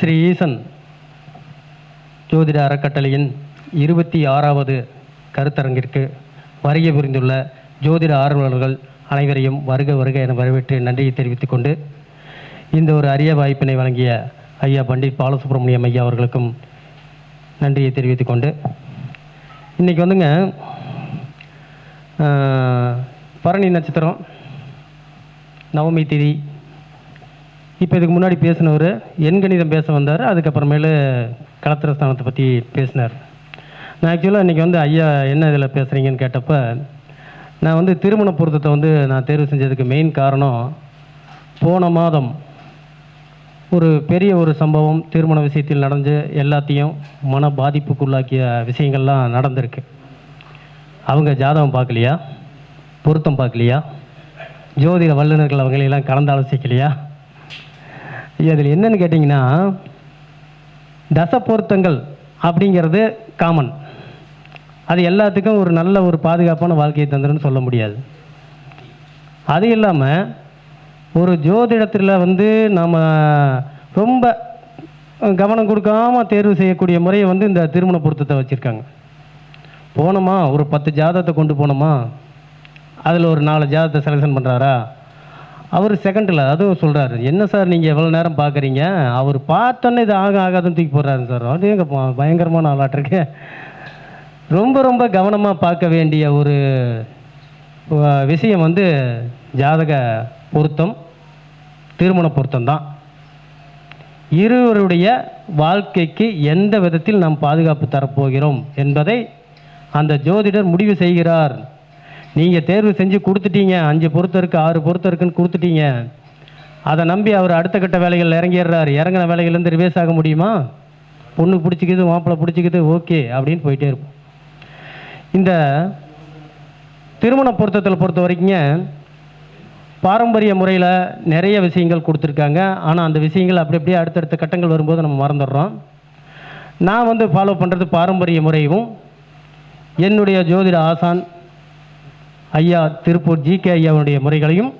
ஸ்ரீ ஈசன் ஜோதிட அறக்கட்டளையின் இருபத்தி ஆறாவது கருத்தரங்கிற்கு வருகை புரிந்துள்ள ஜோதிட ஆர்வலர்கள் அனைவரையும் வருக வருக என வரவேற்று நன்றியை தெரிவித்துக் கொண்டு இந்த ஒரு அரிய வாய்ப்பினை வழங்கிய ஐயா பண்டிட் பாலசுப்ரமணியம் ஐயா அவர்களுக்கும் நன்றியை தெரிவித்துக் கொண்டு இன்றைக்கி வந்துங்க பரணி நட்சத்திரம் நவமி திதி இப்போ இதுக்கு முன்னாடி பேசினவர் எண்கணிதம் பேச வந்தார். அதுக்கப்புறமேலு கலத்திரஸ்தானத்தை பற்றி பேசினார். நான் ஆக்சுவலாக இன்றைக்கி வந்து ஐயா என்ன இதில் பேசுகிறீங்கன்னு கேட்டப்போ நான் வந்து திருமண பொருத்தத்தை வந்து நான் தேர்வு செஞ்சதுக்கு மெயின் காரணம் போன மாதம் ஒரு பெரிய ஒரு சம்பவம் திருமண விஷயத்தில் நடந்து எல்லாத்தையும் மன பாதிப்புக்குள்ளாக்கிய விஷயங்கள்லாம் நடந்திருக்கு. அவங்க ஜாதகம் பார்க்கலையா? பொருத்தம் பார்க்கலையா? ஜோதிட வல்லுநர்கள் அவங்களையெல்லாம் கலந்து ஆலோசிக்கலையா இதில் என்னன்னு கேட்டிங்கன்னா தச பொருத்தங்கள் அப்படிங்கிறது காமன் அது எல்லாத்துக்கும் ஒரு நல்ல ஒரு பாதுகாப்பான வாழ்க்கையை தந்துருன்னு சொல்ல முடியாது. அது இல்லாமல் ஒரு ஜோதிடத்தில் வந்து நம்ம ரொம்ப கவனம் கொடுக்காம தேர்வு செய்யக்கூடிய முறையை வந்து இந்த திருமண பொருத்தத்தை வச்சுருக்காங்க. போனோமா? ஒரு பத்து ஜாதகத்தை கொண்டு போனோமா? அதில் ஒரு நாலு ஜாதகத்தை செலெக்ஷன் பண்ணுறாரா அவர் செகண்டில் அதுவும் சொல்கிறாரு என்ன சார் நீங்கள் எவ்வளோ நேரம் பார்க்குறீங்க அவர் பார்த்தோன்னே இது ஆக ஆகாதுன்னு தூக்கி போடுறாரு சார். அது எங்கே பயங்கரமான ஆளாட்டிருக்கு ரொம்ப ரொம்ப கவனமாக பார்க்க வேண்டிய ஒரு விஷயம் வந்து ஜாதக பொருத்தம் திருமண பொருத்தம் தான். இருவருடைய வாழ்க்கைக்கு எந்த விதத்தில் நாம் பாதுகாப்பு தரப்போகிறோம் என்பதை அந்த ஜோதிடர் முடிவு செய்கிறார். நீங்கள் தேர்வு செஞ்சு கொடுத்துட்டீங்க. அஞ்சு பொருத்தம் இருக்கு ஆறு பொருத்தம் இருக்குன்னு கொடுத்துட்டீங்க. அதை நம்பி அவர் அடுத்த கட்ட வேலைகள் இறங்கிடுறாரு. இறங்கின வேலைகள்லேருந்து ரிவேஸ் ஆக முடியுமா? பொண்ணு பிடிச்சிக்குது மாப்பிள்ளை பிடிச்சிக்குது ஓகே அப்படின்னு போயிட்டே இருப்போம். இந்த திருமண பொருத்தத்தில் பொறுத்த வரைக்குங்க பாரம்பரிய முறையில் நிறைய விஷயங்கள் கொடுத்துருக்காங்க. ஆனால் அந்த விஷயங்கள் அப்படி அப்படியே அடுத்தடுத்த கட்டங்கள் வரும்போது நம்ம மறந்துடுறோம். நான் வந்து ஃபாலோ பண்ணுறது பாரம்பரிய முறையும். என்னுடைய ஜோதிட ஆசான் ஐயா திருப்பூர் ஜிகே ஐயாவுடைய முறைகளையும்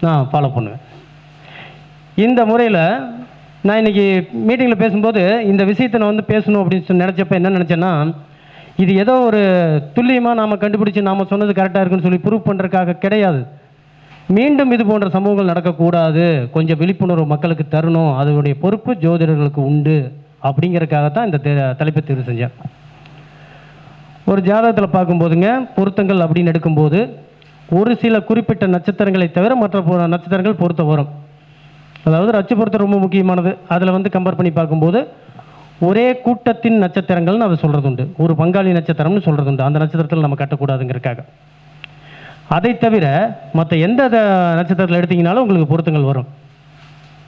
நான் ஃபாலோ பண்ணுவேன். இந்த முறையில் நான் இன்னைக்கு மீட்டிங்கில் பேசும்போது இந்த விஷயத்தை நான் வந்து பேசணும் அப்படின்னு சொல்லி நினச்சப்ப என்ன நினச்சேன்னா இது ஏதோ ஒரு துல்லியமாக நாம் கண்டுபிடிச்சு நாம் சொன்னது கரெக்டாக இருக்குன்னு சொல்லி ப்ரூவ் பண்ணுறதுக்காக கிடையாது. மீண்டும் இது போன்ற சம்பவங்கள் நடக்கக்கூடாது. கொஞ்சம் விழிப்புணர்வு மக்களுக்கு தரணும். அதனுடைய பொறுப்பு ஜோதிடர்களுக்கு உண்டு. அப்படிங்கிறதுக்காக தான் இந்த தே- தலைப்பை தேர்வு செஞ்சேன். ஒரு ஜாதகத்தில் பார்க்கும்போதுங்க பொருத்தங்கள் அப்படின்னு எடுக்கும்போது ஒரு சில குறிப்பிட்ட நட்சத்திரங்களை தவிர மற்ற நட்சத்திரங்கள் பொருத்தம் வரும். அதாவது ரச்சு பொருத்தம் ரொம்ப முக்கியமானது. அதில் வந்து கம்பேர் பண்ணி பார்க்கும்போது ஒரே கூட்டத்தின் நட்சத்திரங்கள்னு அதை சொல்கிறது உண்டு ஒரு பங்காளி நட்சத்திரம்னு சொல்கிறது உண்டு அந்த நட்சத்திரத்தில் நம்ம கட்டக்கூடாதுங்கிறக்காக அதை தவிர மற்ற எந்த த- நட்சத்திரத்தில் எடுத்தீங்கனாலும் உங்களுக்கு பொருத்தங்கள் வரும்.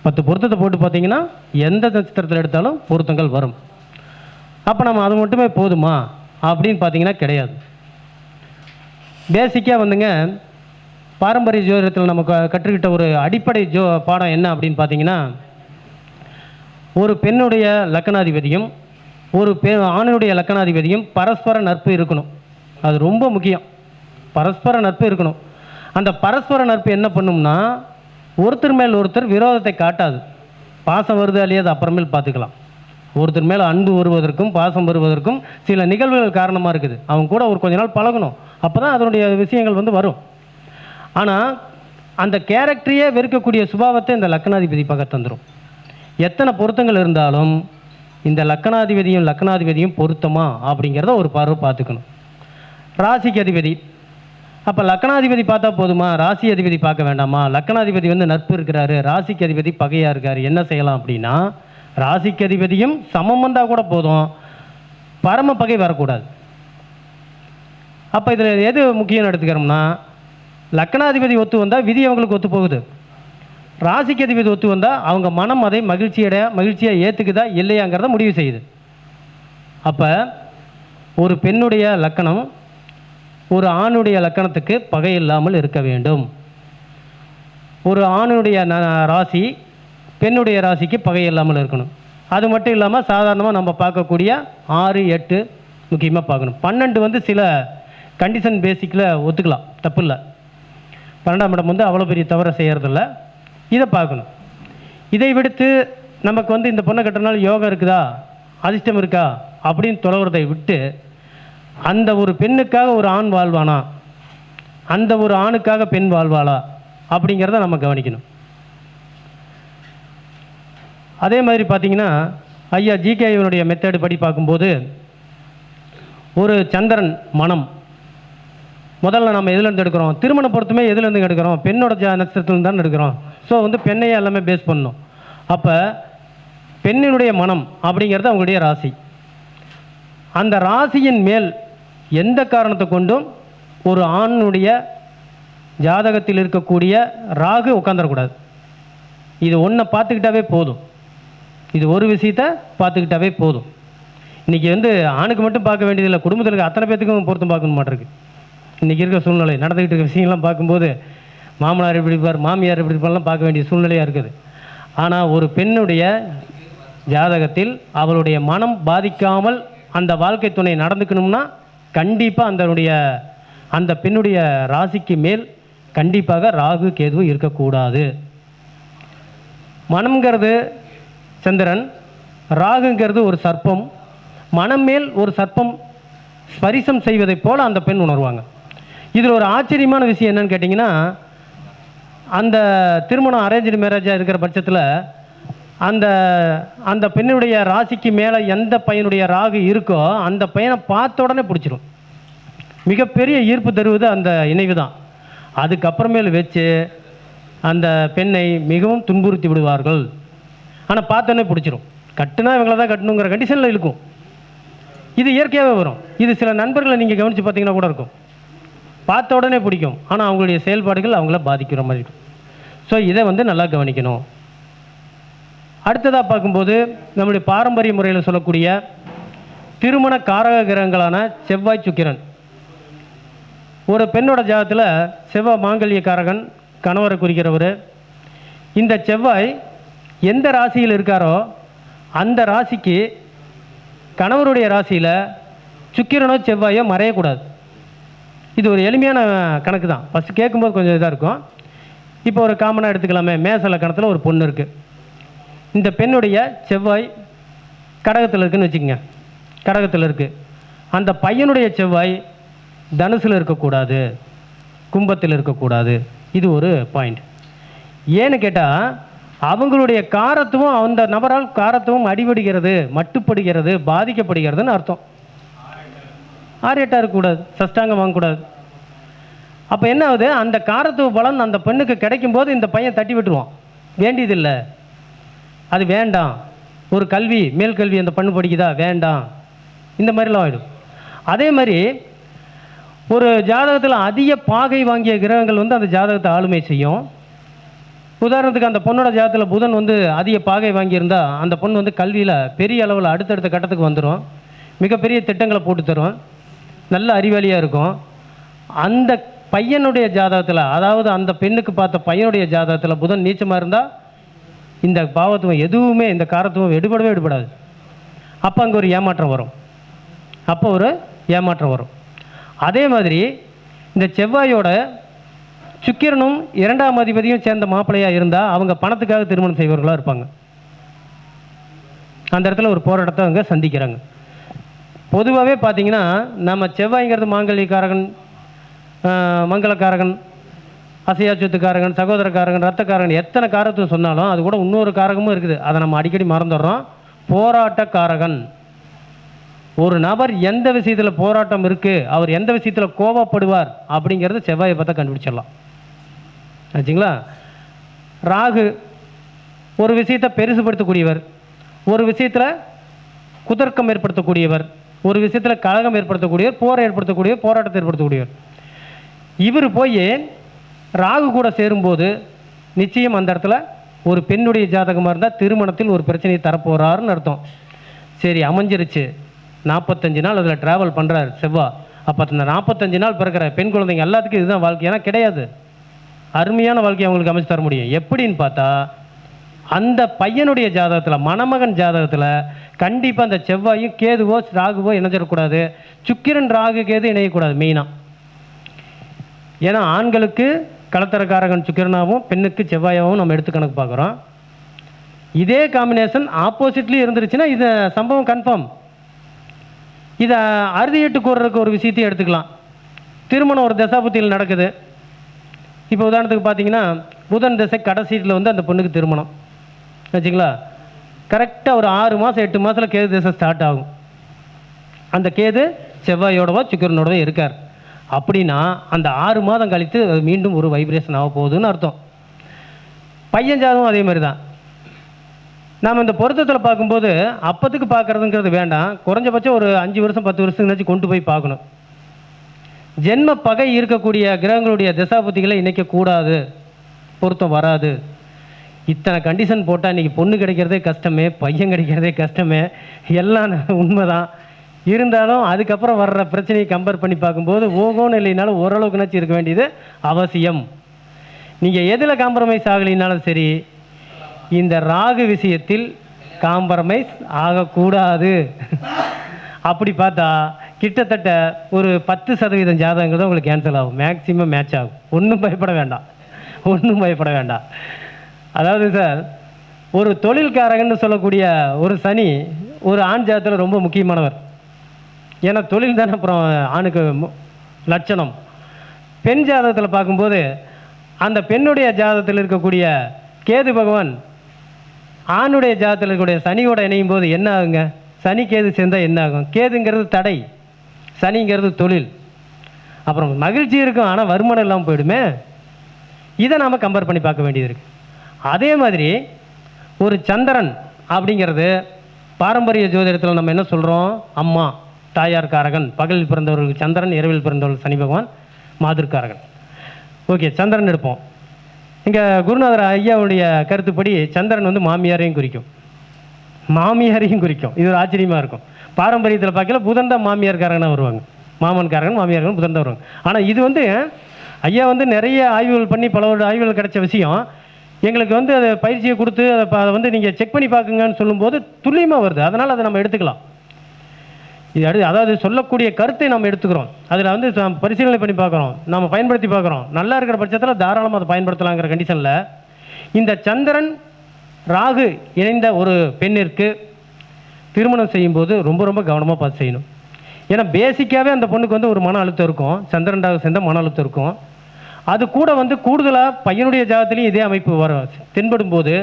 பத்து பொருத்தத்தை போட்டு பார்த்தீங்கன்னா எந்த நட்சத்திரத்தில் எடுத்தாலும் பொருத்தங்கள் வரும். அப்போ நம்ம அது மட்டுமே போதுமா? அப்படின்னு பார்த்தீங்கன்னா கிடையாது. பேசிக்காக வந்துங்க பாரம்பரிய ஜோதிடத்தில் நம்ம கற்றுக்கிட்ட ஒரு அடிப்படை ஜோ பாடம் என்ன அப்படின்னு பார்த்தீங்கன்னா ஒரு பெண்ணுடைய லக்கணாதிபதியும் ஒரு பெ ஆணுடைய லக்கணாதிபதியும் பரஸ்பர நட்பு இருக்கணும். அது ரொம்ப முக்கியம். பரஸ்பர நட்பு இருக்கணும். அந்த பரஸ்பர நட்பு என்ன பண்ணும்னா ஒருத்தர் மேல் ஒருத்தர் விரோதத்தை காட்டாது. பாசம் வருது இல்லையா அது அப்புறமேல் பார்த்துக்கலாம். ஒருத்தர் மேலே அன்பு வருவதற்கும் பாசம் வருவதற்கும் சில நிகழ்வுகள் காரணமாக இருக்குது. அவங்க கூட ஒரு கொஞ்ச நாள் பழகணும். அப்போ தான் அதனுடைய விஷயங்கள் வந்து வரும். ஆனால் அந்த கேரக்டரையே வெறுக்கக்கூடிய சுபாவத்தை இந்த லக்னாதிபதி பக்கம் தந்துடும் எத்தனை பொருத்தங்கள் இருந்தாலும் இந்த லக்கணாதிபதியும் லக்கணாதிபதியும் பொருத்தமா அப்படிங்கிறத ஒரு பார்வை பார்த்துக்கணும். ராசிக்கு அதிபதி. அப்போ லக்கணாதிபதி பார்த்தா போதுமா? ராசி அதிபதி பார்க்க வேண்டாமா? லக்கணாதிபதி வந்து நட்பு இருக்கிறாரு. ராசிக்கு அதிபதி பகையாக இருக்கார். என்ன செய்யலாம் அப்படின்னா ராசிக்கு அதிபதியும் சமம் வந்தால் கூட போதும். பரம பகை வரக்கூடாது. அப்போ இதில் எது முக்கியம்னு எடுத்துக்கிறோம்னா லக்கணாதிபதி ஒத்து வந்தால் விதி அவங்களுக்கு ஒத்து போகுது. ராசிக்கு அதிபதி ஒத்து வந்தால் அவங்க மனம் அதை மகிழ்ச்சியடைய மகிழ்ச்சியாக ஏற்றுக்குதா இல்லையாங்கிறத முடிவு செய்யுது. அப்போ ஒரு பெண்ணுடைய லக்கணம் ஒரு ஆணுடைய லக்கணத்துக்கு பகை இல்லாமல் இருக்க வேண்டும். ஒரு ஆணுடைய ராசி பெண்ணுடைய ராசிக்கு பகை இல்லாமல் இருக்கணும். அது மட்டும் இல்லாமல் சாதாரணமாக நம்ம பார்க்கக்கூடிய ஆறு எட்டு முக்கியமாக பார்க்கணும். பன்னெண்டு வந்து சில கண்டிஷன் பேசிக்கில் ஒத்துக்கலாம். தப்பு இல்லை. பன்னெண்டாம் இடம் வந்து அவ்வளோ பெரிய தவறை செய்கிறதில்ல இதை பார்க்கணும். இதை விடுத்து நமக்கு வந்து இந்த பொண்ணை கட்டுறனால யோகம் இருக்குதா? அதிர்ஷ்டம் இருக்கா? அப்படின்னு தொலைவுறதை விட்டு அந்த ஒரு பெண்ணுக்காக ஒரு ஆண் வாழ்வானா? அந்த ஒரு ஆணுக்காக பெண் வாழ்வாளா? அப்படிங்கிறத நம்ம கவனிக்கணும். அதே மாதிரி பார்த்தீங்கன்னா ஐயா ஜிகேவினுடைய மெத்தேடு படி பார்க்கும்போது ஒரு சந்திரன் மனம். முதல்ல நம்ம எதுலேருந்து எடுக்கிறோம்? திருமண பொறுத்துமே எதுலேருந்து எடுக்கிறோம்? பெண்ணோட ஜா நட்சத்திரத்துலேருந்து தான் எடுக்கிறோம். ஸோ வந்து பெண்ணையே எல்லாமே பேஸ் பண்ணணும். அப்போ பெண்ணினுடைய மனம் அப்படிங்கிறது அவங்களுடைய ராசி. அந்த ராசியின் மேல் எந்த காரணத்தை கொண்டும் ஒரு ஆணுடைய ஜாதகத்தில் இருக்கக்கூடிய ராகு உட்காந்துடக்கூடாது இது ஒன்றை பார்த்துக்கிட்டாவே போதும். இது ஒரு விஷயத்த பார்த்துக்கிட்டாவே போதும். இன்றைக்கி வந்து ஆணுக்கு மட்டும் பார்க்க வேண்டியதில்லை குடும்பத்தில் இருக்க அத்தனை பேத்துக்கும் பொருத்தம் பார்க்கணும் மாட்டிருக்கு. இன்றைக்கி இருக்கிற சூழ்நிலை நடந்துக்கிட்டு இருக்க விஷயங்கள்லாம் பார்க்கும்போது மாமனார் எப்படி இருப்பார் மாமியார் எப்படி இருப்பார்லாம் பார்க்க வேண்டிய சூழ்நிலையாக இருக்குது. ஆனால் ஒரு பெண்ணுடைய ஜாதகத்தில் அவளுடைய மனம் பாதிக்காமல் அந்த வாழ்க்கை துணை நடந்துக்கணும்னா கண்டிப்பாக அந்தனுடைய அந்த பெண்ணுடைய ராசிக்கு மேல் கண்டிப்பாக ராகு கேது இருக்கக்கூடாது. மனம்ங்கிறது சந்திரன் ராகுங்கிறது ஒரு சர்ப்பம் மனம் மேல் ஒரு சர்ப்பம் ஸ்பரிசம் செய்வதைப் போல் அந்த பெண் உணர்வாங்க. இதில் ஒரு ஆச்சரியமான விஷயம் என்னன்னு கேட்டிங்கன்னா அந்த திருமணம் அரேஞ்சு மேரேஜாக இருக்கிற பட்சத்தில் அந்த அந்த பெண்ணுடைய ராசிக்கு மேலே எந்த பையனுடைய ராகு இருக்கோ அந்த பையனை பார்த்த உடனே பிடிச்சிரும். மிகப்பெரிய ஈர்ப்பு தருவது அந்த இணைவு தான். அதுக்கப்புறமேல் வச்சு அந்த பெண்ணை மிகவும் துன்புறுத்தி விடுவார்கள். ஆனால் பார்த்தோன்னே பிடிச்சிரும். கட்டுனா இவங்கள தான் கட்டணுங்கிற கண்டிஷனில் இருக்கும். இது இயற்கையாகவே வரும். இது சில நண்பர்களை நீங்கள் கவனித்து பார்த்தீங்கன்னா கூட இருக்கும். பார்த்த உடனே பிடிக்கும். ஆனால் அவங்களுடைய செயல்பாடுகள் அவங்கள பாதிக்கிற மாதிரி இருக்கும். ஸோ இதை வந்து நல்லா கவனிக்கணும். அடுத்ததாக பார்க்கும்போது நம்முடைய பாரம்பரிய முறையில் சொல்லக்கூடிய திருமண காரக கிரகங்களான செவ்வாய் சுக்கிரன். ஒரு பெண்ணோட ஜாதத்தில் செவ்வாய் மாங்கல்ய காரகன் கணவரை குறிக்கிறவர். இந்த செவ்வாய் எந்த ராசியில் இருக்காரோ அந்த ராசிக்கு கணவருடைய ராசியில் சுக்கிரனோ செவ்வாயோ மறையக்கூடாது. இது ஒரு எளிமையான கணக்கு தான் ஃபஸ்ட்டு கேட்கும்போது கொஞ்சம் இதாக இருக்கும். இப்போ ஒரு காமனாக எடுத்துக்கலாமே. மேச லக்கணத்தில் ஒரு பொண்ணு இருக்குது இந்த பெண்ணுடைய செவ்வாய் கடகத்தில் இருக்குதுன்னு வச்சுக்கோங்க. கடகத்தில் இருக்குது அந்த பையனுடைய செவ்வாய் தனுசில் இருக்கக்கூடாது. கும்பத்தில் இருக்கக்கூடாது. இது ஒரு பாயிண்ட் ஏன்னு கேட்டால் அவங்களுடைய காரத்துவம் அந்த நபரால் காரத்துவம் அடிபடுகிறது மட்டுப்படுகிறது பாதிக்கப்படுகிறதுன்னு அர்த்தம். ஆரியட்டாக இருக்கக்கூடாது சஷ்டாங்கம் வாங்கக்கூடாது. அப்போ என்ன ஆகுது? அந்த காரத்துவ பலன் அந்த பெண்ணுக்கு கிடைக்கும் போது இந்த பையன் தட்டி விட்டுருவான். வேண்டியதில்லை. அது வேண்டாம். ஒரு கல்வி மேல் கல்வி அந்த பெண்ணு படிக்குதா? வேண்டாம். இந்த மாதிரிலாம் ஆகிடும் அதே மாதிரி ஒரு ஜாதகத்தில் அதிக பாகை வாங்கிய கிரகங்கள் வந்து அந்த ஜாதகத்தை ஆளுமை செய்யும். உதாரணத்துக்கு அந்த பொண்ணோட ஜாதகத்தில் புதன் வந்து அதிக பாகை வாங்கியிருந்தால் அந்த பொண்ணு வந்து கல்வியில் பெரிய அளவில் அடுத்தடுத்த கட்டத்துக்கு வந்துடும் மிகப்பெரிய திட்டங்களை போட்டு தரும். நல்ல அறிவாளியாக இருக்கும். அந்த பையனுடைய ஜாதகத்தில் அதாவது அந்த பெண்ணுக்கு பார்த்த பையனுடைய ஜாதகத்தில் புதன் நீச்சமாக இருந்தால் இந்த பாவத்துவம் எதுவுமே இந்த காரத்துவம் எடுபடவே எடுபடாது. அப்போ அங்கே ஒரு ஏமாற்றம் வரும். அப்போ ஒரு ஏமாற்றம் வரும். அதே மாதிரி இந்த செவ்வாயோட சுக்கிரனும் இரண்டாம் அதிபதியும் சேர்ந்த மாப்பிள்ளையாக இருந்தால் அவங்க பணத்துக்காக திருமணம் செய்வர்களாக இருப்பாங்க. அந்த இடத்துல ஒரு போராட்டத்தை அவங்க சந்திக்கிறாங்க. பொதுவாகவே பார்த்தீங்கன்னா நம்ம செவ்வாய்ங்கிறது மாங்கல்யக்காரகன் மங்களக்காரகன் அசையா சொத்துக்காரகன் சகோதரக்காரகன் ரத்தக்காரகன் எத்தனை காரத்தை சொன்னாலும் அது கூட இன்னொரு காரகமும் இருக்குது. அதை நம்ம அடிக்கடி மறந்துடுறோம். போராட்டக்காரகன். ஒரு நபர் எந்த விஷயத்தில் போராட்டம் இருக்குது அவர் எந்த விஷயத்தில் கோபப்படுவார் அப்படிங்கிறது செவ்வாயை பார்த்தா கண்டுபிடிச்சிடலாம். ஆச்சுங்களா? ராகு ஒரு விஷயத்தை பெருசுபடுத்தக்கூடியவர் ஒரு விஷயத்தில் குதர்க்கம் ஏற்படுத்தக்கூடியவர் ஒரு விஷயத்தில் கழகம் ஏற்படுத்தக்கூடியவர் போரை ஏற்படுத்தக்கூடியவர் போராட்டத்தை ஏற்படுத்தக்கூடியவர். இவர் போய் ராகு கூட சேரும்போது நிச்சயம் அந்த இடத்துல ஒரு பெண்ணுடைய ஜாதகமாக இருந்தால் திருமணத்தில் ஒரு பிரச்சனையை தரப்போகிறாருன்னு அர்த்தம். சரி அமைஞ்சிருச்சு. நாற்பத்தஞ்சு நாள் அதில் ட்ராவல் பண்ணுறாரு செவ்வா. அப்போ அந்த நாற்பத்தஞ்சு நாள் பிறக்கிற பெண் குழந்தைங்க எல்லாத்துக்கும் இதுதான் வாழ்க்கை. ஏன்னா கிடையாது. அருமையான வாழ்க்கையை அவங்களுக்கு அமைச்சு தர முடியும். எப்படின்னு பார்த்தா அந்த பையனுடைய ஜாதகத்தில் மணமகன் ஜாதகத்தில் கண்டிப்பாக அந்த செவ்வாயும் கேதுவோ ராகுவோ இணைஞ்சிடக்கூடாது. சுக்கிரன் ராகு கேது இணையக்கூடாது மெயினாக ஏன்னா ஆண்களுக்கு கலத்தரக்காரகன் சுக்கிரனாகவும் பெண்ணுக்கு செவ்வாயாகவும் நம்ம எடுத்து கணக்கு பார்க்குறோம். இதே காம்பினேஷன் ஆப்போசிட்லேயும் இருந்துருச்சுன்னா இது சம்பவம் கன்ஃபார்ம் இதை அறுதியிட்டு கூறுறதுக்கு ஒரு விஷயத்தையும் எடுத்துக்கலாம். திருமணம் ஒரு தசாபுத்தியில் நடக்குது. இப்போ உதாரணத்துக்கு பார்த்தீங்கன்னா புதன் திசை கடைசீட்டில் வந்து அந்த பொண்ணுக்கு திருமணம். வச்சுங்களா? கரெக்டாக ஒரு ஆறு மாதம் எட்டு மாதத்தில் கேது திசை ஸ்டார்ட் ஆகும். அந்த கேது செவ்வாயோடவோ சுக்கரனோடவோ இருக்கார். அப்படின்னா அந்த ஆறு மாதம் கழித்து அது மீண்டும் ஒரு வைப்ரேஷன் ஆக போகுதுன்னு அர்த்தம். பையன் ஜாதகம் அதே மாதிரி தான் நாம் இந்த பொருத்தத்தில் பார்க்கும்போது அப்பத்துக்கு பார்க்குறதுங்கிறது வேண்டாம். குறைஞ்சபட்சம் ஒரு அஞ்சு வருஷம் பத்து வருஷம் கொண்டு போய் பார்க்கணும். ஜென்ம பகை இருக்கக்கூடிய கிரகங்களுடைய திசாபுத்திகளை இணைக்கக்கூடாது பொருத்தம் வராது. இத்தனை கண்டிஷன் போட்டால் இன்றைக்கி பொண்ணு கிடைக்கிறதே கஷ்டமே பையன் கிடைக்கிறதே கஷ்டமே எல்லாம் உண்மைதான். இருந்தாலும் அதுக்கப்புறம் வர்ற பிரச்சனையை கம்பேர் பண்ணி பார்க்கும்போது ஓகோன்னு இல்லைனாலும் ஓரளவுக்குனாச்சும் இருக்க வேண்டியது அவசியம். நீங்கள் எதில் காம்ப்ரமைஸ் ஆகலைனாலும் சரி இந்த ராகு விஷயத்தில் காம்ப்ரமைஸ் ஆகக்கூடாது. அப்படி பார்த்தா கிட்டத்தட்ட ஒரு பத்து சதவீதம் ஜாதகங்கள் தான் உங்களுக்கு கேன்சல் ஆகும். மேக்ஸிமம் மேட்ச் ஆகும். ஒன்றும் பயப்பட வேண்டாம். ஒன்றும் பயப்பட வேண்டாம். அதாவது சார் ஒரு தொழில்காரகன்னு சொல்லக்கூடிய ஒரு சனி ஒரு ஆண் ஜாதத்தில் ரொம்ப முக்கியமானவர். ஏன்னா தொழில் தானே அப்புறம் ஆணுக்கு லட்சணம். பெண் ஜாதகத்தில் பார்க்கும்போது அந்த பெண்ணுடைய ஜாதகத்தில் இருக்கக்கூடிய கேது பகவான் ஆணுடைய ஜாதகத்தில் இருக்கக்கூடிய சனியோட இணையும் போது என்ன ஆகுங்க? சனி கேது சேர்ந்தால் என்ன ஆகும்? கேதுங்கிறது தடை. சனிங்கிறது தொழில். அப்புறம் மகிழ்ச்சி இருக்கும் ஆனால் வருமானம் இல்லாமல் போயிடுமே. இதை நாம் கம்பேர் பண்ணி பார்க்க வேண்டியது இருக்குது அதே மாதிரி ஒரு சந்திரன் அப்படிங்கிறது பாரம்பரிய ஜோதிடத்தில் நம்ம என்ன சொல்கிறோம் அம்மா தாயார் காரகன் பகலில் பிறந்தவர்களுக்கு சந்திரன் இரவில் பிறந்தவர்கள் சனி பகவான் மாதிர்காரகன். ஓகே சந்திரன் எடுப்போம். இங்கே குருநாதர் ஐயாவுடைய கருத்துப்படி சந்திரன் வந்து மாமியாரையும் குறிக்கும். மாமியாரையும் குறிக்கும். இது ஒரு ஆச்சரியமாக இருக்கும். பாரம்பரியத்தில் பார்க்கல புதன் தான் மாமியார்காரங்களாக வருவாங்க. மாமன்காரங்க மாமியார்கள் புதன் தான் வருவாங்க. ஆனால் இது வந்து ஐயா வந்து நிறைய ஆய்வுகள் பண்ணி பல ஆய்வுகள் கிடைச்ச விஷயம். எங்களுக்கு வந்து அதை பயிற்சியை கொடுத்து அதை அதை வந்து நீங்கள் செக் பண்ணி பார்க்குங்கன்னு சொல்லும்போது துல்லியமாக வருது. அதனால் அதை நம்ம எடுத்துக்கலாம். இது அடுத்து அதாவது சொல்லக்கூடிய கருத்தை நம்ம எடுத்துக்கிறோம். அதில் வந்து நாம் பரிசீலனை பண்ணி பார்க்குறோம். நம்ம பயன்படுத்தி பார்க்குறோம். நல்லா இருக்கிற பட்சத்தில் தாராளமாக அதை பயன்படுத்தலாங்கிற கண்டிஷனில் இந்த சந்திரன் ராகு இணைந்த ஒரு பெண்ணிற்கு திருமணம் செய்யும்போது ரொம்ப ரொம்ப கவனமாக பார்த்து செய்யணும். ஏன்னா பேசிக்காகவே அந்த பொண்ணுக்கு வந்து ஒரு மன அழுத்தம் இருக்கும். சந்திரன்டாக சேர்ந்த மன அழுத்தம் இருக்கும். அது கூட வந்து கூடுதலாக பையனுடைய ஜாதத்துலேயும் இதே அமைப்பு வரும் தென்படும் போது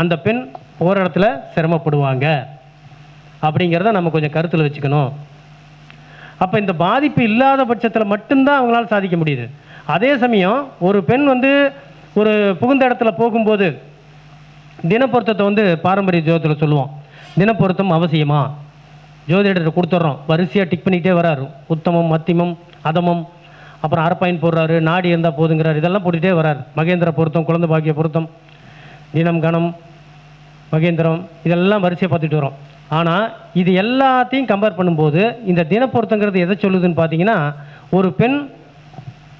அந்த பெண் போகிற இடத்துல சிரமப்படுவாங்க. அப்படிங்கிறத நம்ம கொஞ்சம் கருத்தில் வச்சுக்கணும். அப்போ இந்த பாதிப்பு இல்லாத பட்சத்தில் மட்டும்தான் அவங்களால சாதிக்க முடியுது. அதே சமயம் ஒரு பெண் வந்து ஒரு புகுந்த இடத்துல போகும்போது தினப்பொருத்தத்தை வந்து பாரம்பரிய ஜோதத்தில் சொல்லுவோம் தினப்பொருத்தம் அவசியமா? ஜோதிடர் கொடுத்துட்றோம். வரிசையாக டிக் பண்ணிக்கிட்டே வராரு. உத்தமம் மத்தியமம் அதமம் அப்புறம் அரப்பாயின் போடுறாரு நாடி இருந்தால் போதுங்கிறார். இதெல்லாம் போட்டுகிட்டே வராரு. மகேந்திர பொருத்தம் குழந்தை பாக்கிய பொருத்தம் தினம் கணம் மகேந்திரம் இதெல்லாம் வரிசையை பார்த்துட்டு வரோம். ஆனால் இது எல்லாத்தையும் கம்பேர் பண்ணும்போது இந்த தினப்பொருத்தங்கிறது எதை சொல்லுதுன்னு பார்த்தீங்கன்னா ஒரு பெண்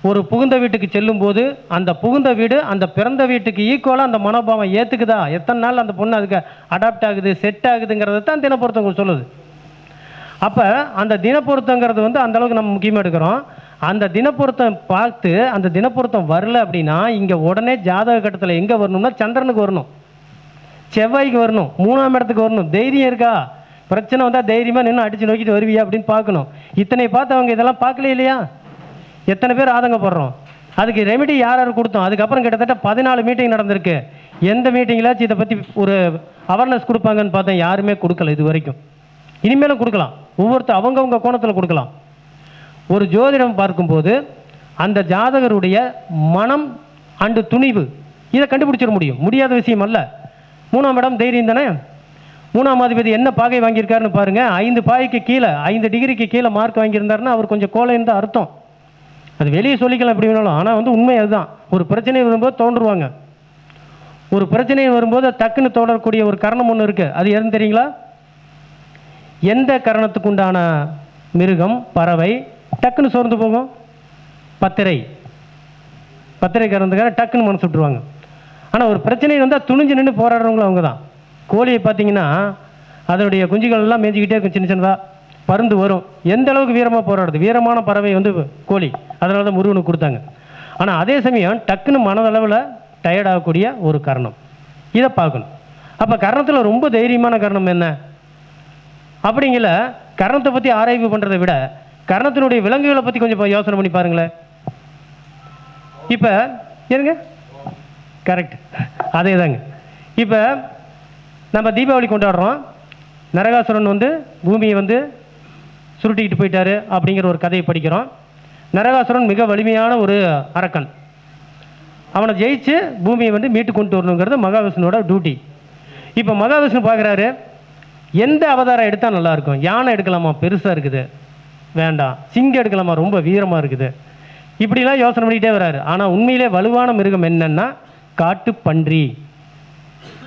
ஒரு புகுந்த வீட்டுக்கு செல்லும்போது அந்த புகுந்த வீடு அந்த பிறந்த வீட்டுக்கு ஈக்குவலாக அந்த மனோபாவம் ஏற்றுக்குதா எத்தனை நாள் அந்த பொண்ணு அதுக்கு அடாப்ட் ஆகுது செட் ஆகுதுங்கிறத தான் தினப்பொருத்தங்கள் சொல்லுது. அப்போ அந்த தினப்பொருத்தங்கிறது வந்து அந்தளவுக்கு நம்ம முக்கியமாக எடுக்கிறோம். அந்த தினப்பொருத்தம் பார்த்து அந்த தினப்பொருத்தம் வரல அப்படின்னா இங்கே உடனே ஜாதக கட்டத்தில் எங்கே வரணும்னா சந்திரனுக்கு வரணும். செவ்வாய்க்கு வரணும். மூணாம் இடத்துக்கு வரணும். தைரியம் இருக்கா? பிரச்சனை வந்தால் தைரியமாக நின்று அடித்து நோக்கிட்டு வருவியா அப்படின்னு பார்க்கணும். இத்தனை பார்த்து அவங்க இதெல்லாம் பார்க்கல இல்லையா? எத்தனை பேர் ஆதங்கப்படுறோம்? அதுக்கு ரெமிடி யார் யார் கொடுத்தோம்? அதுக்கப்புறம் கிட்டத்தட்ட பதினாலு மீட்டிங் நடந்திருக்கு. எந்த மீட்டிங்கிலாச்சும் இதை பற்றி ஒரு அவேர்னஸ் கொடுப்பாங்கன்னு பார்த்தேன். யாருமே கொடுக்கல இது வரைக்கும். இனிமேலும் கொடுக்கலாம். ஒவ்வொருத்தர் அவங்கவுங்க கோணத்தில் கொடுக்கலாம். ஒரு ஜோதிடம் பார்க்கும்போது அந்த ஜாதகருடைய மனம் அண்டு துணிவு இதை கண்டுபிடிச்சிட முடியும். முடியாத விஷயம் அல்ல. மூணாம் இடம் தைரியம் தானே? மூணாம் அதிபதி என்ன பாகை வாங்கியிருக்காருன்னு பாருங்க. ஐந்து பாகைக்கு கீழே ஐந்து டிகிரிக்கு கீழே மார்க் வாங்கியிருந்தாருன்னா அவர் கொஞ்சம் கோலைன்னு தான் அர்த்தம். அது வெளியே சொல்லிக்கலாம் எப்படி வேணாலும். ஆனால் வந்து உண்மை அதுதான். ஒரு பிரச்சனை வரும்போது தோன்றுவாங்க. ஒரு பிரச்சனை வரும்போது டக்குன்னு தோன்றக்கூடிய ஒரு காரணம் ஒன்று இருக்குது அது எதுன்னு தெரியுங்களா? எந்த கரணத்துக்கு உண்டான மிருகம் பறவை டக்குன்னு சோர்ந்து போகும்? பத்திரை. பத்திரை கரணத்துக்காக டக்குன்னு மனசு விட்டுருவாங்க. ஆனால் ஒரு பிரச்சனை வந்தால் துணிஞ்சு நின்று போராடுறவங்களும் அவங்க தான் கோழியை பார்த்தீங்கன்னா அதனுடைய குஞ்சுகள் எல்லாம் மேய்ஞ்சிக்கிட்டே இருக்கும் சின்ன சின்னதாக பருந்து வரும். எந்த அளவுக்கு வீரமாக போராடுது? வீரமான பறவை வந்து கோழி. அதனால தான் முருகனுக்கு கொடுத்தாங்க. ஆனால் அதே சமயம் டக்குன்னு மனதளவில் டயர்டாகக்கூடிய ஒரு காரணம். இதை பார்க்கணும். அப்போ கரணத்தில் ரொம்ப தைரியமான கரணம் என்ன? அப்படிங்கல கரணத்தை பற்றி ஆராய்வு பண்ணுறதை விட கரணத்தினுடைய விலங்குகளை பற்றி கொஞ்சம் யோசனை பண்ணி பாருங்களேன். இப்போ ஏனுங்க கரெக்ட் அதே தாங்க இப்போ நம்ம தீபாவளி கொண்டாடுறோம். நரகாசுரன் வந்து பூமியை வந்து சுருட்டிக்கிட்டு போயிட்டாரு அப்படிங்கிற ஒரு கதையை படிக்கிறோம். நரகாசுரன் மிக வலிமையான ஒரு அரக்கன். அவனை ஜெயிச்சு பூமியை வந்து மீட்டு கொண்டு வரணுங்கிறது மகாவிஷ்ணுவோட டியூட்டி இப்போ மகாவிஷ்ணு பார்க்குறாரு எந்த அவதாரம் எடுத்தால் நல்லாயிருக்கும் யானை எடுக்கலாமா? பெருசாக இருக்குது. வேண்டாம். சிங்கம் எடுக்கலாமா? ரொம்ப வீரமாக இருக்குது. இப்படிலாம் யோசனை பண்ணிக்கிட்டே வராரு. ஆனால் உண்மையிலே வலுவான மிருகம் என்னென்னா காட்டு பன்றி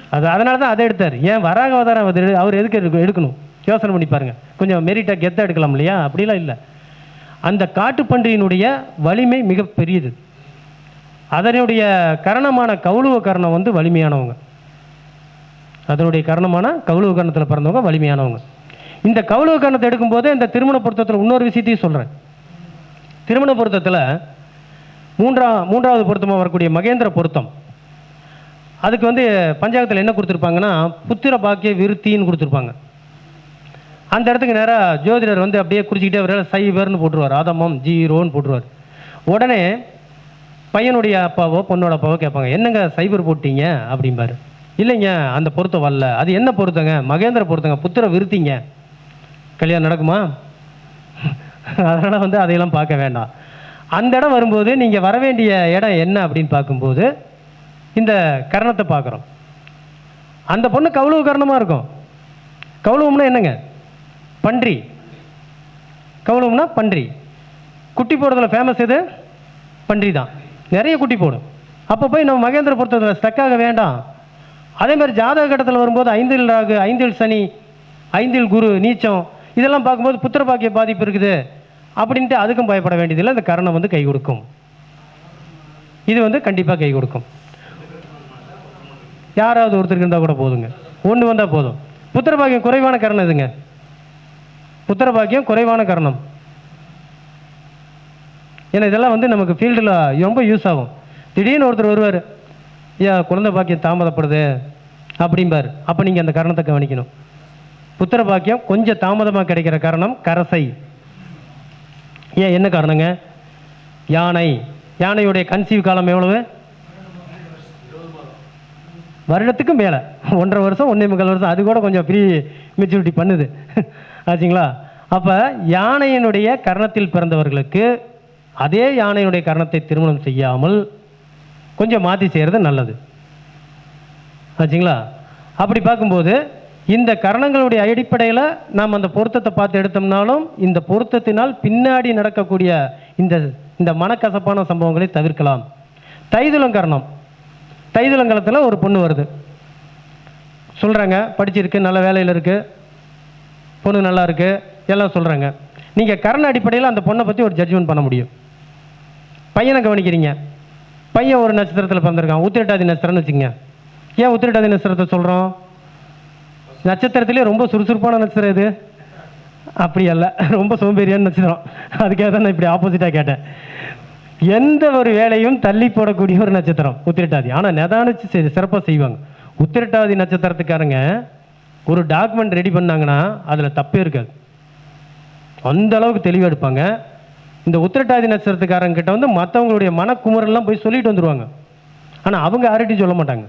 அது அதனால தான் அதை எடுத்தார். ஏன்? வராக அவதாரம் அவர் அவர் எதுக்கு எடுக்க- எடுக்கணும்? யோசனை பண்ணி பாருங்க. கொஞ்சம் மெரிட்டாக கெத்தாக எடுக்கலாம் இல்லையா? அப்படிலாம் இல்லை. அந்த காட்டுப்பன்றியினுடைய வலிமை மிக பெரியது. அதனுடைய கரணமான கவுளுவ கரணம் வந்து வலிமையானவங்க. அதனுடைய கரணமான கவுளுவ கரணத்தில் பிறந்தவங்க வலிமையானவங்க. இந்த கவுளுவ கரணத்தை எடுக்கும்போது இந்த திருமண பொருத்தத்தில் இன்னொரு விஷயத்தையும் சொல்கிறேன் திருமண பொருத்தத்தில் மூன்றா மூன்றாவது பொருத்தமாக வரக்கூடிய மகேந்திர பொருத்தம். அதுக்கு வந்து பஞ்சாயத்தில் என்ன கொடுத்துருப்பாங்கன்னா புத்திர பாக்கிய விருத்தின்னு கொடுத்துருப்பாங்க. அந்த இடத்துக்கு நேராக ஜோதிடர் வந்து அப்படியே குறிச்சிக்கிட்டே வர சைபர்னு போட்டுருவார். ஆதமம் ஜீரோன்னு போட்டுருவார். உடனே பையனுடைய அப்பாவோ பொண்ணோட அப்பாவோ கேட்பாங்க என்னங்க சைபர் போட்டீங்க? அப்படிம்பாரு. இல்லைங்க அந்த பொருத்தம் வரல. அது என்ன பொருத்தங்க? மகேந்திர பொருத்தங்க புத்திர விருத்திங்க. கல்யாணம் நடக்குமா? அதனால் வந்து அதையெல்லாம் பார்க்க வேண்டாம். அந்த இடம் வரும்போது நீங்கள் வர வேண்டிய இடம் என்ன அப்படின்னு பார்க்கும்போது இந்த கரணத்தை பார்க்குறோம். அந்த பொண்ணு கவுளவு கரணமாக இருக்கும். கவுளவம்னா என்னங்க? பன்றி. கவனம்னா பன்றி. குட்டி போடுறதுல ஃபேமஸ் எது? பன்றி தான் நிறைய குட்டி போடும். அப்போ போய் நம்ம மகேந்திர பொறுத்ததில் ஸ்டக்காக வேண்டாம். அதே மாதிரி ஜாதக கட்டத்தில் வரும்போது ஐந்தில் ராகு ஐந்தில் சனி ஐந்தில் குரு நீச்சம் இதெல்லாம் பார்க்கும்போது புத்திர பாக்கிய பாதிப்பு இருக்குது. அப்படின்ட்டு அதுக்கும் பயப்பட வேண்டியதில்லை. இந்த கரணம் வந்து கை கொடுக்கும். இது வந்து கண்டிப்பாக கை கொடுக்கும். யாராவது ஒருத்தருக்கு இருந்தால் கூட போதுங்க. ஒன்று வந்தால் போதும். புத்திர பாக்கியம் குறைவான கரணம் இதுங்க புத்திர பாக்கியம் குறைவான கரணம். ஏன்னா இதெல்லாம் வந்து நமக்கு ஃபீல்டில் ரொம்ப யூஸ் ஆகும். திடீர்னு ஒருத்தர் வருவார் ஐயா குழந்தை பாக்கியம் தாமதப்படுது அப்படிம்பார். அப்போ நீங்கள் அந்த கரணத்தை கவனிக்கணும். புத்திர பாக்கியம் கொஞ்சம் தாமதமாக கிடைக்கிற காரணம் கரசை. ஏன் என்ன காரணங்க? யானை. யானையுடைய கன்சீவ் காலம் எவ்வளவு? வருடத்துக்கு மேலே. ஒன்றரை வருஷம் ஒன்றே முக்கால் வருஷம். அது கூட கொஞ்சம் ப்ரீ மெச்சூரிட்டி பண்ணுது. ஆச்சுங்களா அப்போ யானையினுடைய கரணத்தில் பிறந்தவர்களுக்கு அதே யானையினுடைய கரணத்தை திருமணம் செய்யாமல் கொஞ்சம் மாற்றி செய்கிறது நல்லது. ஆச்சுங்களா அப்படி பார்க்கும்போது இந்த கரணங்களுடைய அடிப்படையில் நாம் அந்த பொருத்தத்தை பார்த்து எடுத்தோம்னாலும் இந்த பொருத்தத்தினால் பின்னாடி நடக்கக்கூடிய இந்த இந்த மனக்கசப்பான சம்பவங்களை தவிர்க்கலாம். தைதுலங்கரணம் தைதுளங்கலத்தில் ஒரு பொண்ணு வருது. சொல்கிறாங்க படிச்சிருக்கு நல்ல வேலையில் இருக்குது பொண்ணு நல்லா இருக்கு எல்லாம் சொல்கிறாங்க நீங்கள் கரண அடிப்படையில் அந்த பொண்ணை பற்றி ஒரு ஜட்ஜ்மெண்ட் பண்ண முடியும். பையனை கவனிக்கிறீங்க. பையன் ஒரு நட்சத்திரத்தில் பிறந்திருக்கான். உத்திரட்டாதி நட்சத்திரம்னு வச்சுங்க ஏன் உத்திரட்டாதி நட்சத்திரத்தை சொல்கிறோம் நட்சத்திரத்திலே ரொம்ப சுறுசுறுப்பான நட்சத்திரம் இது. அப்படி அல்ல. ரொம்ப சோம்பேறியான நட்சத்திரம். அதுக்காக தான் நான் இப்படி ஆப்போசிட்டாக கேட்டேன். எந்த ஒரு வேலையும் தள்ளி போடக்கூடிய ஒரு நட்சத்திரம் உத்திரட்டாதி. ஆனால் நிதானிச்சு சிறப்பாக செய்வாங்க. உத்திரட்டாதி நட்சத்திரத்துக்காரங்க ஒரு டாக்குமெண்ட் ரெடி பண்ணாங்கன்னா அதில் தப்பே இருக்காது. அந்த அளவுக்கு தெளிவாக எடுப்பாங்க. இந்த உத்திரட்டாதி நட்சத்திரத்துக்காரங்கிட்ட வந்து மற்றவங்களுடைய மனக்குமுறல்லாம் போய் சொல்லிட்டு வந்துடுவாங்க ஆனால் அவங்க யார்கிட்டையும் சொல்ல மாட்டாங்க.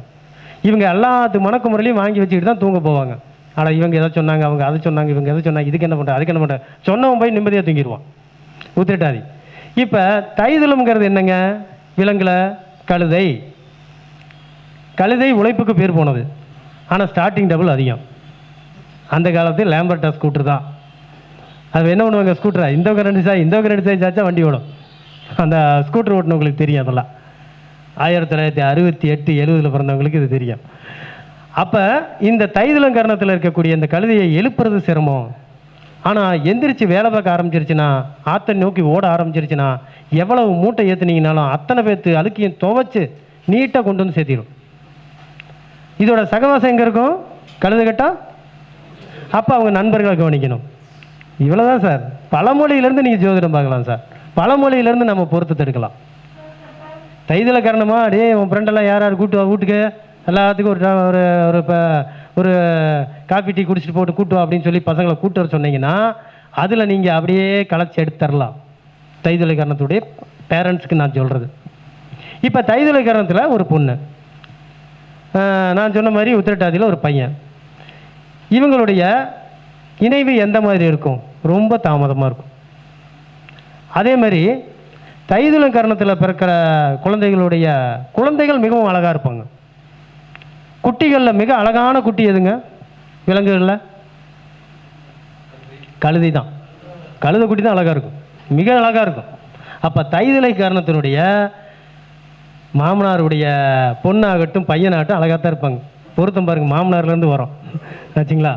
இவங்க எல்லாத்து மனக்குமுறையிலையும் வாங்கி வச்சுக்கிட்டு தான் தூங்க போவாங்க. ஆனால் இவங்க எதை சொன்னாங்க அவங்க அதை சொன்னாங்க இவங்க எதை சொன்னாங்க இதுக்கு என்ன பண்ணுறாங்க அதுக்கு என்ன பண்ணுறாங்க சொன்னவன் போய் நிம்மதியாக தூங்கிடுவான். உத்திரட்டாதி. இப்போ தைதுலம்ங்கிறது என்னங்க? விலங்குல கழுதை. கழுதை உழைப்புக்கு பேர் போனது. ஆனால் ஸ்டார்டிங் டபுள் அதிகம். அந்த காலத்தில் லேம்பர்டா ஸ்கூட்டர் தான். அது என்ன பண்ணுவாங்க ஸ்கூட்டரா இந்த ரெண்டு சாய் இந்த ரெண்டு சாய் சாச்சா வண்டி ஓடும். அந்த ஸ்கூட்டர் ஓட்டினவங்களுக்கு தெரியும் அதெல்லாம். ஆயிரத்தி தொள்ளாயிரத்தி அறுபத்தி எட்டு எழுபதில் பிறந்தவங்களுக்கு இது தெரியும். அப்போ இந்த தைதுலங்கரணத்தில் இருக்கக்கூடிய இந்த கழுதையை எழுப்புறது சிரமம். ஆனால் எந்திரிச்சு வேலை பார்க்க ஆரம்பிச்சிருச்சுன்னா ஆற்றை நோக்கி ஓட ஆரம்பிச்சிருச்சுன்னா எவ்வளவு மூட்டை ஏற்றுனீங்கனாலும் அத்தனை பேர்த்து அழுக்கியும் துவைச்சு நீட்டாக கொண்டு வந்து சேர்த்திடும். இதோட சகவாசம் எங்கே இருக்கும்? கழுது கட்டா? அப்போ அவங்க நண்பர்களை கவனிக்கணும். இவ்வளோதான் சார். பழமொழியிலேருந்து நீங்கள் ஜோதிடம் பார்க்கலாம் சார். பழமொழியிலேருந்து நம்ம பொருத்தத்தை எடுக்கலாம் தைதில காரணமாக டேய் உன் ஃப்ரெண்டெல்லாம் யார் யார் கூட்டு வா வீட்டுக்கு? எல்லாத்துக்கும் ஒரு ஒரு ஒரு இப்போ ஒரு காஃபி டீ குடிச்சிட்டு போட்டு கூட்டு வா அப்படின்னு சொல்லி பசங்களை கூட்டு வர சொன்னீங்கன்னா அதில் நீங்கள் அப்படியே களைச்சி எடுத்து தரலாம் தைதுளை பேரண்ட்ஸுக்கு நான் சொல்கிறது இப்போ தைதுலைகரணத்தில் ஒரு பொண்ணு. நான் சொன்ன மாதிரி உத்திரட்டாதியில் ஒரு பையன். இவங்களுடைய இணைவு எந்த மாதிரி இருக்கும்? ரொம்ப தாமதமாக இருக்கும். அதே மாதிரி தைதுளம் கரணத்தில் பிறக்கிற குழந்தைகளுடைய குழந்தைகள் மிகவும் அழகாக இருப்பாங்க. குட்டிகளில் மிக அழகான குட்டி எதுங்க? விலங்குகளில்? கழுதை தான் கழுதை குட்டி தான் அழகாக இருக்கும். மிக அழகாக இருக்கும். அப்போ தைதிலை காரணத்தினுடைய மாமனாருடைய பொண்ணாகட்டும் பையனாகட்டும் அழகாக தான் இருப்பாங்க. பொருத்தம் பாருங்கள் மாமனார்லேருந்து வரோம். ஆச்சுங்களா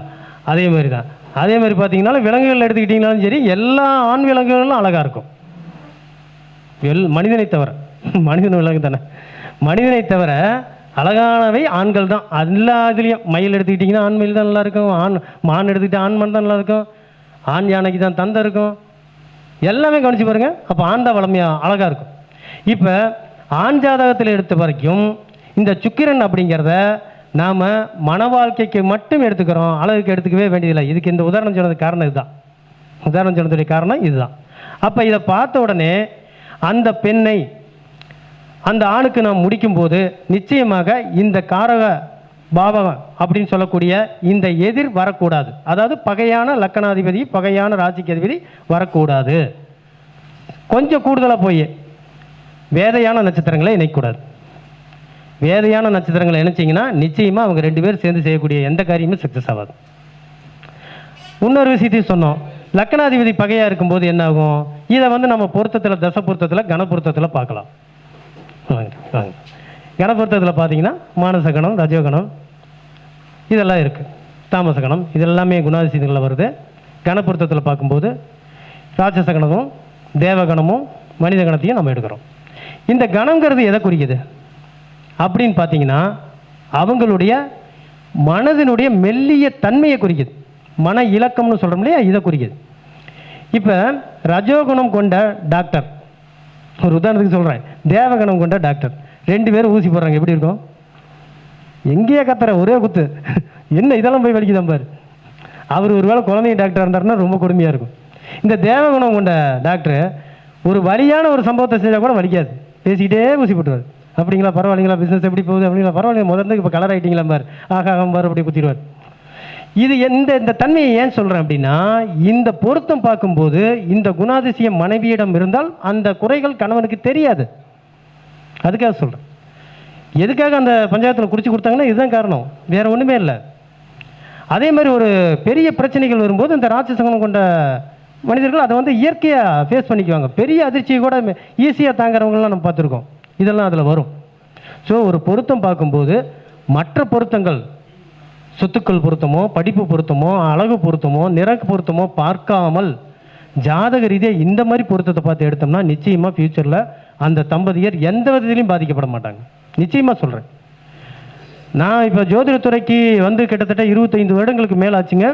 அதே மாதிரி தான் அதே மாதிரி பார்த்தீங்கன்னா விலங்குகள் எடுத்துக்கிட்டிங்கனாலும் சரி எல்லா ஆண் விலங்குகளும் அழகாக இருக்கும். எல் மனிதனை தவிர. மனிதன் விலங்கு தானே. மனிதனை தவிர அழகானவை ஆண்கள் தான். எல்லா இதுலேயும் மயில் எடுத்துக்கிட்டிங்கன்னா ஆண் மயில் தான் நல்லா இருக்கும் ஆண் மான் எடுத்துக்கிட்டால் ஆண் மண் தான் நல்லா இருக்கும் ஆண் யானைக்கு தான் தந்தை இருக்கும். எல்லாமே கவனிச்சு பாருங்கள் அப்போ ஆண் தான் வளமையாக அழகாக இருக்கும். இப்போ ஆண் ஜாதகத்தில் எடுத்த வரைக்கும் இந்த சுக்கிரன் அப்படிங்கிறத நாம் மன வாழ்க்கைக்கு மட்டும் எடுத்துக்கிறோம் அழகுக்கு எடுத்துக்கவே வேண்டியதில்லை. இதுக்கு இந்த உதாரணம் சொன்னது காரணம் இதுதான். உதாரணம் சொன்னதுடைய காரணம் இதுதான். அப்போ இதை பார்த்த உடனே அந்த பெண்ணை அந்த ஆணுக்கு நாம் முடிக்கும்போது நிச்சயமாக இந்த காரக பாவகம் அப்படின்னு சொல்லக்கூடிய இந்த எதிர் வரக்கூடாது. அதாவது பகையான லக்கணாதிபதி பகையான ராசிக்கு அதிபதி வரக்கூடாது. கொஞ்சம் கூடுதலாக போய் வேதையான நட்சத்திரங்களை இணைக்கக்கூடாது. வேதையான நட்சத்திரங்களை இணைச்சிங்கன்னா நிச்சயமாக அவங்க ரெண்டு பேரும் சேர்ந்து செய்யக்கூடிய எந்த காரியமும் சக்ஸஸ் ஆகாது. இன்னொரு விஷயத்தையும் சொன்னோம். லக்கணாதிபதி பகையாக இருக்கும்போது என்ன ஆகும்? இதை வந்து நம்ம பொருத்தத்தில் தச பொருத்தத்தில் கணப்பொருத்தத்தில் பார்க்கலாம். வாங்க கணப்பொருத்தத்தில் பார்த்தீங்கன்னா மானச கணம் ரஜோகணம் இதெல்லாம் இருக்குது தாமச கணம் இதெல்லாமே குணாதிசயங்களில் வருது. கணப்பொருத்தத்தில் பார்க்கும்போது ராட்சச கணமும் தேவகணமும் மனித கணத்தையும் நம்ம எடுக்கிறோம். இந்த கணங்கிறது எதை குறிக்குது? அப்படின்னு பார்த்தீங்கன்னா அவங்களுடைய மனதினுடைய மெல்லிய தன்மையை குறிக்குது. மன இலக்கம்னு சொல்கிறோம் இல்லையா? இதை குறிக்குது. இப்போ ரஜோகுணம் கொண்ட டாக்டர். ஒரு உதாரணத்துக்கு சொல்கிறேன் தேவகணம் கொண்ட டாக்டர். ரெண்டு பேரும் ஊசி போடுறாங்க. எப்படி இருக்கும்? எங்கேயே கத்துற ஒரே குத்து. என்ன இதெல்லாம் போய் வலிக்குதான் பாரு. அவர் ஒருவேளை குழந்தைங்க டாக்டர் இருந்தாருன்னா ரொம்ப கொடுமையாக இருக்கும். இந்த தேவகுணம் கொண்ட டாக்டர் ஒரு வலியான ஒரு சம்பவத்தை செஞ்சால் கூட வலிக்காது. பேசிக்கிட்டே ஊசி போட்டுருவார். அப்படிங்களா? பரவாயில்லைங்களா? பிஸ்னஸ் எப்படி போகுது அப்படிங்களா? பரவாயில்ல முதல்ல இப்போ கலர் ஆகிட்டிங்களா பாரு. ஆகா பார் அப்படி குத்திடுவார். இது எந்த இந்த தன்மையை ஏன் சொல்கிறேன் அப்படின்னா இந்த பொருத்தம் பார்க்கும்போது இந்த குணாதிசயம் மனைவியிடம் இருந்தால் அந்த குறைகள் கணவனுக்கு தெரியாது. அதுக்காக சொல்கிறேன் எதுக்காக அந்த பஞ்சாயத்தில் குறித்து கொடுத்தாங்கன்னா இதுதான் காரணம். வேறு ஒன்றுமே இல்லை. அதே மாதிரி ஒரு பெரிய பிரச்சனைகள் வரும்போது இந்த ராட்சசகுணம் கொண்ட மனிதர்கள் அதை வந்து இயற்கையாக ஃபேஸ் பண்ணிக்குவாங்க. பெரிய அதிர்ச்சியை கூட ஈஸியாக தாங்குறவங்களாம் நம்ம பார்த்துருக்கோம். இதெல்லாம் அதில் வரும். ஸோ ஒரு பொருத்தம் பார்க்கும்போது மற்ற பொருத்தங்கள் சொத்துக்கள் பொருத்தமோ படிப்பு பொருத்தமோ அழகு பொருத்தமோ நிற பொருத்தமோ பார்க்காமல் ஜாதக ரீதியாக இந்த மாதிரி பொருத்தத்தை பார்த்து எடுத்தோம்னா நிச்சயமாக ஃப்யூச்சரில் அந்த தம்பதியர் எந்த விதத்திலையும் பாதிக்கப்பட மாட்டாங்க. நிச்சயமாக சொல்கிறேன் நான் இப்போ ஜோதிடத்துறைக்கு வந்து கிட்டத்தட்ட இருபத்தைந்து வருடங்களுக்கு மேலே ஆச்சுங்க.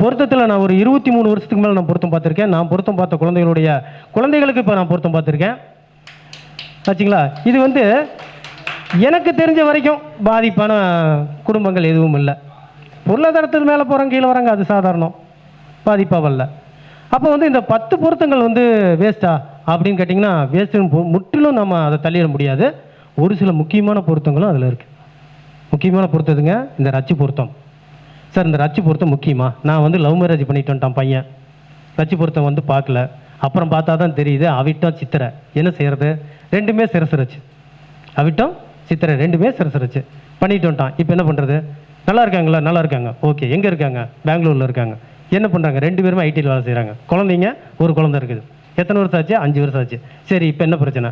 பொருத்தத்தில் நான் ஒரு இருபத்தி மூணு வருஷத்துக்கு மேலே நான் பொருத்தம் பார்த்துருக்கேன். நான் பொருத்தம் பார்த்த குழந்தைகளுடைய குழந்தைகளுக்கு இப்போ நான் பொருத்தம் பார்த்துருக்கேன். ஆச்சுங்களா? இது வந்து எனக்கு தெரிஞ்ச வரைக்கும் பாதிப்பான குடும்பங்கள் எதுவும் இல்லை. பொருளாதாரத்துக்கு மேலே போகிறாங்க கீழே வராங்க அது சாதாரணம். பாதிப்பாக வரல அப்போ வந்து இந்த பத்து பொருத்தங்கள் வந்து வேஸ்ட்டா அப்படின்னு கேட்டிங்கன்னா வேஸ்ட்டு முற்றிலும் நம்ம அதை தள்ளிட முடியாது. ஒரு சில முக்கியமான பொருத்தங்களும் அதில் இருக்குது முக்கியமான பொருத்ததுங்க இந்த ரச்சு பொருத்தம். சார் இந்த ரச்சு பொருத்தம் முக்கியமாக நான் வந்து லவ் மேரேஜ் பண்ணிட்டு வந்துட்டான் பையன். ரச்சு பொருத்தம் வந்து பார்க்கல. அப்புறம் பார்த்தா தான் தெரியுது அவிட்டம் சித்திரை. என்ன செய்கிறது ரெண்டுமே சிரசிரச்சு. அவிட்டம் சித்திரை ரெண்டுமே சிரசிரச்சு. பண்ணிட்டு வந்துட்டான் இப்போ என்ன பண்ணுறது நல்லா இருக்காங்களா? நல்லா இருக்காங்க. ஓகே. எங்கே இருக்காங்க? பெங்களூரில் இருக்காங்க. என்ன பண்ணுறாங்க ரெண்டு பேருமே ஐடியில் வேலை செய்கிறாங்க குழந்தைங்க ஒரு குழந்தை இருக்குது. எத்தனை வருஷம் ஆச்சு? அஞ்சு வருஷம் ஆச்சு. சரி இப்போ என்ன பிரச்சனை?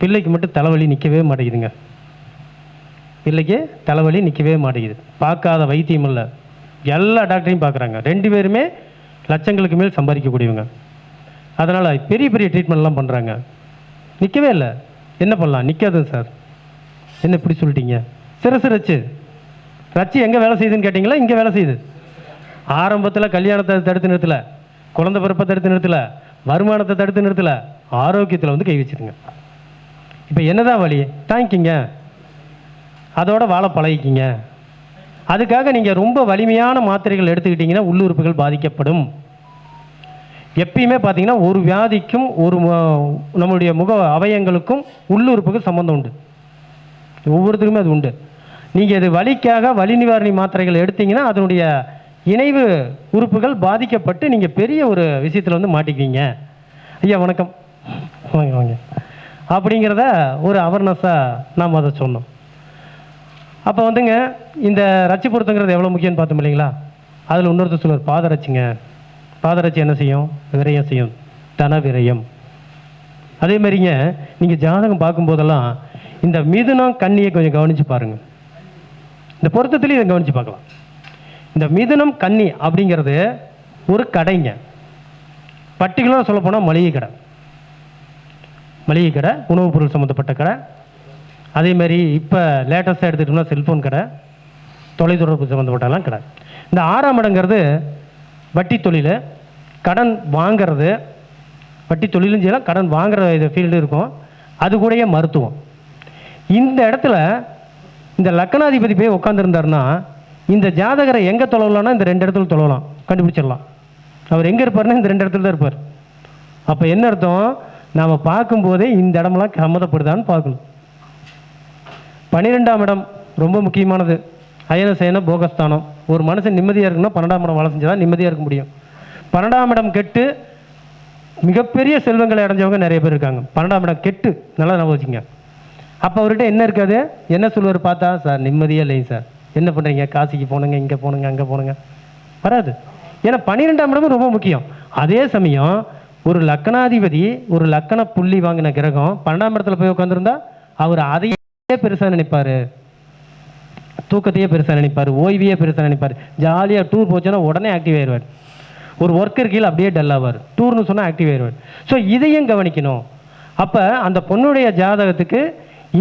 பிள்ளைக்கு மட்டும் தலைவலி நிற்கவே மாட்டேங்குதுங்க. பிள்ளைக்கு தலைவலி நிற்கவே மாட்டேங்குது. பார்க்காத வைத்தியம் இல்லை. எல்லா டாக்டரையும் பார்க்குறாங்க. ரெண்டு பேருமே லட்சங்களுக்கு மேல் சம்பாதிக்கக்கூடியவங்க. அதனால் பெரிய பெரிய ட்ரீட்மெண்ட்லாம் பண்ணுறாங்க நிற்கவே இல்லை. என்ன பண்ணலாம்? நிற்காது சார். என்ன இப்படி சொல்லிட்டீங்க? சிரசு ரச்சு. ரச்சு எங்கே வேலை செய்யுதுன்னு கேட்டிங்களா? இங்கே வேலை செய்யுது. ஆரம்பத்தில் கல்யாணத்தை தடுத்து நிறுத்தல. குழந்த பிறப்பை தடுத்து நிறுத்தல. வருமானத்தை தடுத்து நிறுத்தல. ஆரோக்கியத்தில் வந்து கை வச்சுதுங்க இப்போ என்னதான் வழி? தாங்கிக்கிங்க. அதோட வாழ பழகிக்கிங்க. அதுக்காக நீங்கள் ரொம்ப வலிமையான மாத்திரைகள் எடுத்துக்கிட்டிங்கன்னா உள்ளுறுப்புகள் பாதிக்கப்படும். எப்பயுமே பார்த்தீங்கன்னா ஒரு வியாதிக்கும் ஒரு நம்மளுடைய முக அவயங்களுக்கும் உள்ளுறுப்புக்கு சம்மந்தம் உண்டு. ஒவ்வொருத்தருக்குமே அது உண்டு. நீங்கள் இது வலிக்காக வலி நிவாரணி மாத்திரைகள் எடுத்தீங்கன்னா அதனுடைய இணைவு உறுப்புகள் பாதிக்கப்பட்டு நீங்கள் பெரிய ஒரு விஷயத்தில் வந்து மாட்டிக்குவீங்க. ஐயா வணக்கம். வாங்க வாங்க. அப்படிங்கிறத ஒரு அவேர்னஸாக நாம் அதை சொன்னோம். அப்போ வந்துங்க இந்த ரச்சி பொருத்தங்கிறது எவ்வளோ முக்கியம்னு பார்த்தோம் இல்லைங்களா? அதில் இன்னொருத்தர் சொல்லுவார் பாதரட்சிங்க. பாதரட்சி என்ன செய்யும்? விரயம் செய்யும்? தன விரயம் அதே மாதிரிங்க நீங்கள் ஜாதகம் பார்க்கும்போதெல்லாம் இந்த மிதுனம் கண்ணியை கொஞ்சம் கவனித்து பாருங்கள் இந்த பொருத்தத்துலேயும் இதை கவனித்து பார்க்கலாம். இந்த மிதுனம் கன்னி அப்படிங்கிறது ஒரு கடைங்க. பர்டிகுலராக சொல்லப்போனால் மளிகை கடை. மளிகை கடை உணவுப் பொருள் சம்மந்தப்பட்ட கடை. அதே மாதிரி இப்போ லேட்டஸ்ட்டாக எடுத்துக்கிட்டோம்னா செல்ஃபோன் கடை. தொலைத்தொடர்பு சம்மந்தப்பட்டலாம் கடை. இந்த ஆறாம் இடங்கிறது வட்டி தொழில் கடன் வாங்கிறது வட்டி தொழிலும் செய்யலாம் கடன் வாங்குற இது ஃபீல்டு இருக்கும். அது கூடயே மருத்துவம். இந்த இடத்துல இந்த லக்கணாதிபதி போய் உட்காந்துருந்தாருன்னா இந்த ஜாதகரை எங்கே தொழலாம்னா இந்த ரெண்டு இடத்துல தொழலாம் கண்டுபிடிச்சிடலாம். அவர் எங்கே இருப்பார்னா இந்த ரெண்டு இடத்துல தான் இருப்பார். அப்போ என்ன அர்த்தம்? நாம் பார்க்கும்போதே இந்த இடமெல்லாம் சம்மதப்படுதான்னு பார்க்கணும். பன்னிரெண்டாம் இடம் ரொம்ப முக்கியமானது. அயன சேன போகஸ்தானம். ஒரு மனுஷன் நிம்மதியாக இருக்குன்னா பன்னெண்டாம் இடம் வளர்ந்துச்சு தான் நிம்மதியாக இருக்க முடியும். பன்னெண்டாம் இடம் கெட்டு மிகப்பெரிய செல்வங்களை அடைஞ்சவங்க நிறைய பேர் இருக்காங்க. பன்னெண்டாம் இடம் கெட்டு. நல்லா ஞாபகம் வச்சுங்க அப்போ அவர்கிட்ட என்ன இருக்காது என்ன சொல்லுவார் பார்த்தா? சார் நிம்மதியாக இல்லைங்க சார். என்ன பண்ணுறீங்க காசிக்கு போனுங்க இங்கே போனுங்க அங்கே போனுங்க வராது. ஏன்னா பன்னிரெண்டாம் இடமும் ரொம்ப முக்கியம். அதே சமயம் ஒரு லக்கணாதிபதி ஒரு லக்கண புள்ளி வாங்கின கிரகம் பன்னெண்டாம் இடத்துல போய் உட்காந்துருந்தா அவர் அதையே பெருசாக நினைப்பார். தூக்கத்தையே பெருசாக நினைப்பார். ஓய்வையே பெருசாக நினைப்பார். ஜாலியாக டூர் போச்சுன்னா உடனே ஆக்டிவ் ஆயிடுவார் ஒரு ஒர்க்கர் கீழே அப்படியே டல் ஆவார். டூர்னு சொன்னால் ஆக்டிவ் ஆயிடுவார் ஸோ இதையும் கவனிக்கணும். அப்போ அந்த பொண்ணுடைய ஜாதகத்துக்கு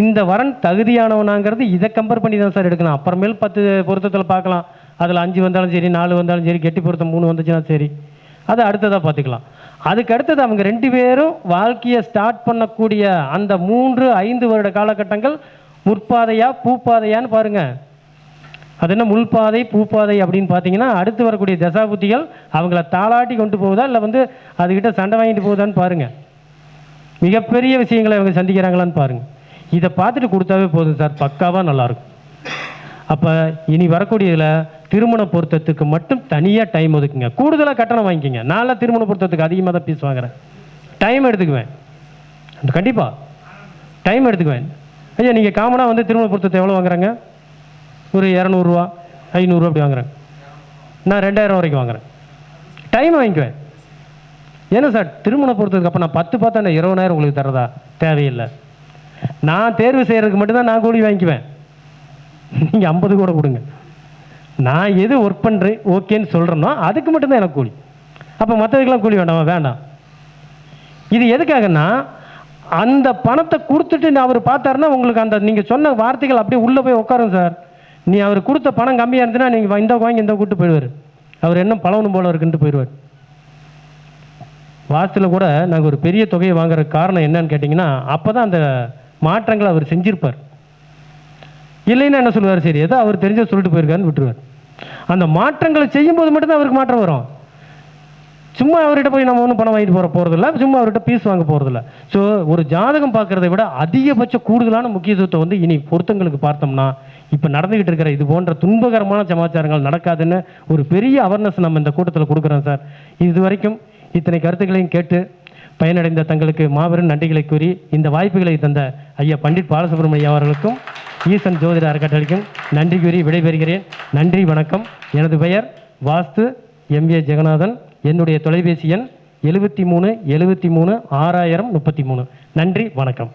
இந்த வரன் தகுதியானவனாங்கிறது இதை கம்பேர் பண்ணி தான் சார் எடுக்கணும். அப்புறமேல் பத்து பொருத்தத்தில் பார்க்கலாம். அதில் அஞ்சு வந்தாலும் சரி நாலு வந்தாலும் சரி கெட்டி பொருத்தம் மூணு வந்துச்சுன்னா சரி. அதை அடுத்ததாக பார்த்துக்கலாம். அதுக்கு அடுத்தது அவங்க ரெண்டு பேரும் வாழ்க்கையை ஸ்டார்ட் பண்ணக்கூடிய அந்த மூன்று ஐந்து வருட காலகட்டங்கள் முற்பாதையா பூப்பாதையான்னு பாருங்கள் அது என்ன முள்பாதை பூப்பாதை அப்படின்னு பார்த்தீங்கன்னா அடுத்து வரக்கூடிய தசாபுத்திகள் அவங்கள தாளாட்டி கொண்டு போகுதா இல்லை வந்து அதுக்கிட்ட சண்டை வாங்கிட்டு போகுதான்னு பாருங்கள் மிகப்பெரிய விஷயங்களை அவங்க சந்திக்கிறாங்களான்னு பாருங்கள் இதை பார்த்துட்டு கொடுத்தாவே போதும் சார் பக்காவாக நல்லாயிருக்கும். அப்போ இனி வரக்கூடியதில் திருமண பொருத்தத்துக்கு மட்டும் தனியாக டைம் ஒதுக்குங்க. கூடுதலாக கட்டணம் வாங்கிக்கோங்க. நான்லாம் திருமண பொருத்தத்துக்கு அதிகமாக தான் பீஸ் வாங்குறேன். டைம் எடுத்துக்குவேன். கண்டிப்பாக டைம் எடுத்துக்குவேன். ஐயா நீங்கள் காமனாக வந்து திருமண பொருத்தத்தை எவ்வளோ வாங்குறாங்க? ஒரு இரநூறுவா ஐநூறுரூவா அப்படி வாங்குறேன். நான் ரெண்டாயிரம் வரைக்கும் வாங்குறேன். டைம் வாங்கிக்குவேன். ஏன்னா சார் திருமணம் பொறுத்ததுக்கு அப்போ நான் பத்து பார்த்தா நான் இருபதாயிரம் உங்களுக்கு தரதா தேவையில்லை. நான் தேர்வு செய்கிறதுக்கு மட்டும்தான் நான் கூலி வாங்கிக்குவேன். நீங்கள் ஐம்பது கூட கொடுங்க. நான் எது ஒர்க் பண்ணுறேன் ஓகேன்னு சொல்கிறேனோ அதுக்கு மட்டும்தான் எனக்கு கூலி. அப்போ மற்றதுக்கெல்லாம் கூலி வேண்டாமா? வேண்டாம். இது எதுக்காகன்னா அந்த பணத்தை கொடுத்துட்டு நான் அவர் பார்த்தாருன்னா உங்களுக்கு அந்த நீங்கள் சொன்ன வார்த்தைகள் அப்படியே உள்ளே போய் உட்காரும் சார். நீ அவர் கொடுத்த பணம் கம்மியாக இருந்துன்னா நீங்கள் இந்த வாங்கி இந்த கூட்டு போயிடுவார். அவர் என்ன பழவனும் போல இருக்குன்ட்டு போயிடுவார். வாசத்தில் கூட நாங்கள் ஒரு பெரிய தொகையை வாங்குற காரணம் என்னன்னு கேட்டிங்கன்னா அப்போ தான் அந்த மாற்றங்களை அவர் செஞ்சிருப்பார். இல்லைன்னா என்ன சொல்லுவார்? சரி ஏதோ அவர் தெரிஞ்ச சொல்லிட்டு போயிருக்காருன்னு விட்டுருவார். அந்த மாற்றங்களை செய்யும்போது மட்டும்தான் அவருக்கு மாற்றம் வரும். சும்மா அவர்கிட்ட போய் நம்ம ஒன்றும் பணம் வாங்கிட்டு போகிற போகிறதில்ல சும்மா அவர்கிட்ட பீஸ் வாங்க போகிறதில்ல ஸோ ஒரு ஜாதகம் பார்க்குறத விட அதிகபட்ச கூடுதலான முக்கியத்துவத்தை வந்து இனி பொருத்தங்களுக்கு பார்த்தோம்னா இப்போ நடந்துகிட்டு இருக்கிற இது போன்ற துன்பகரமான சமாச்சாரங்கள் நடக்காதுன்னு ஒரு பெரிய அவேர்னஸ் நம்ம இந்த கூட்டத்தில் கொடுக்குறோம் சார். இது வரைக்கும் இத்தனை கருத்துக்களையும் கேட்டு பயனடைந்த தங்களுக்கு மாபெரும் நன்றிகளை கூறி இந்த வாய்ப்புகளை தந்த ஐயா பண்டிட் பாலசுப்ரமணியம் அவர்களுக்கும் ஈசன் ஜோதிட அறக்கட்டளைக்கும் நன்றி கூறி விடைபெறுகிறேன். நன்றி வணக்கம். எனது பெயர் வாஸ்து எம் ஏ ஜெகநாதன். என்னுடைய தொலைபேசி எண் எழுபத்தி மூணு எழுபத்தி மூணு ஆறாயிரம் முப்பத்தி மூணு. நன்றி வணக்கம்.